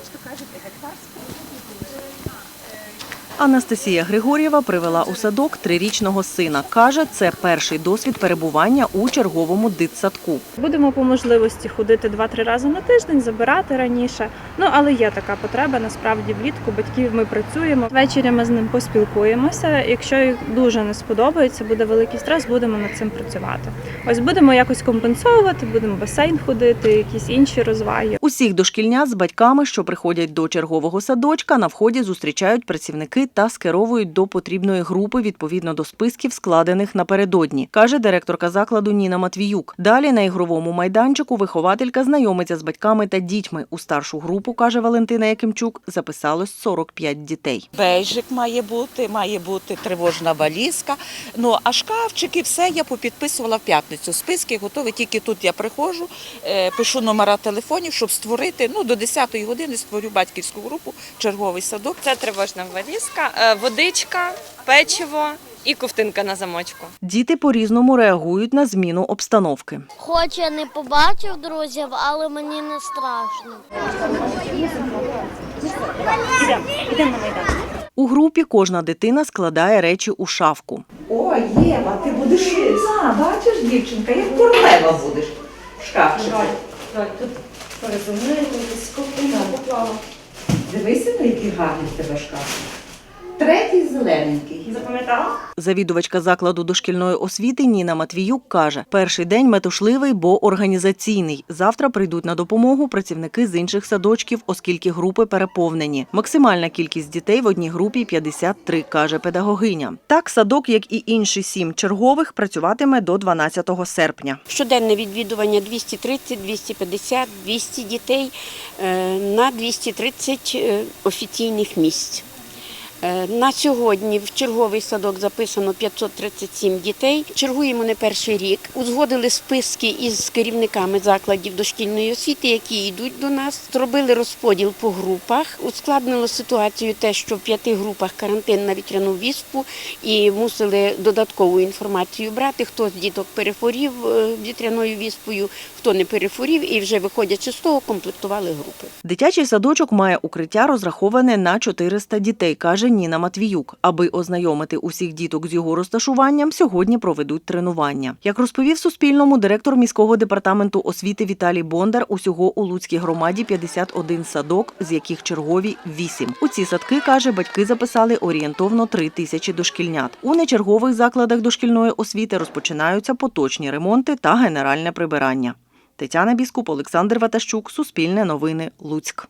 як то кажете, гектар спорту. Анастасія Григор'єва привела у садок трирічного сина. Каже, це перший досвід перебування у черговому дитсадку. Будемо по можливості ходити 2-3 рази на тиждень, забирати раніше. Ну але є така потреба. Насправді влітку батьків ми працюємо. Ввечері ми з ним поспілкуємося. Якщо дуже не сподобається, буде великий стрес, будемо над цим працювати. Ось будемо якось компенсовувати, будемо басейн ходити, якісь інші розваги. Усіх дошкільнят з батьками, що приходять до чергового садочка, на вході зустрічають працівники та скеровують до потрібної групи відповідно до списків, складених напередодні, каже директорка закладу Ніна Матвіюк. Далі на ігровому майданчику вихователька знайомиться з батьками та дітьми. У старшу групу, каже Валентина Якимчук, записалось 45 дітей. Бейжик має бути, має бути тривожна валізка. Ну а шкафчики, все я попідписувала в п'ятницю. Списки готові. Тільки тут я приходжу, е, пишу номера телефонів, щоб створити. Ну до 10-ї години створю батьківську групу, черговий садок. Це тривожна валізка, е, водичка, печиво і ковтинка на замочку. Діти по-різному реагують на зміну обстановки. Хоч я не побачив друзів, але мені не страшно. У групі кожна дитина складає речі у шафку. О, Єва, ти будеш а, бачиш, дівчинка, як королева будеш в шкафчику. Дивися, на який гарний в тебе шкафчик. Третій зелененький. Запам'ятала? Завідувачка закладу дошкільної освіти Ніна Матвіюк каже, перший день метушливий, бо організаційний. Завтра прийдуть на допомогу працівники з інших садочків, оскільки групи переповнені. Максимальна кількість дітей в одній групі 53, каже педагогиня. Так, садок, як і інші сім чергових, працюватиме до 12 серпня. Щоденне відвідування 230, 250, 200 дітей е, на 230 е, офіційних місць. Е, На сьогодні в черговий садок записано 537 дітей. Чергуємо не перший рік. Узгодили списки із керівниками закладів дошкільної освіти, які йдуть до нас. Зробили розподіл по групах. Ускладнило ситуацію те, що в п'яти групах карантин на вітряну віспу і мусили додаткову інформацію брати. Хто з діток перехворів е, вітряною віспою, хто не перехворів, і вже виходячи з того, комплектували групи. Дитячий садочок має укриття, розраховане на 400 дітей, каже Ніна Матвіюк. Аби ознайомити усіх діток з його розташуванням, сьогодні проведуть тренування. Як розповів Суспільному директор міського департаменту освіти Віталій Бондар, усього у Луцькій громаді 51 садок, з яких чергові 8. У ці садки, каже, батьки записали орієнтовно 3 тисячі дошкільнят. У нечергових закладах дошкільної освіти розпочинаються поточні ремонти та генеральне прибирання. Тетяна Біскуп, Олександр Ватащук, Суспільне новини, Луцьк.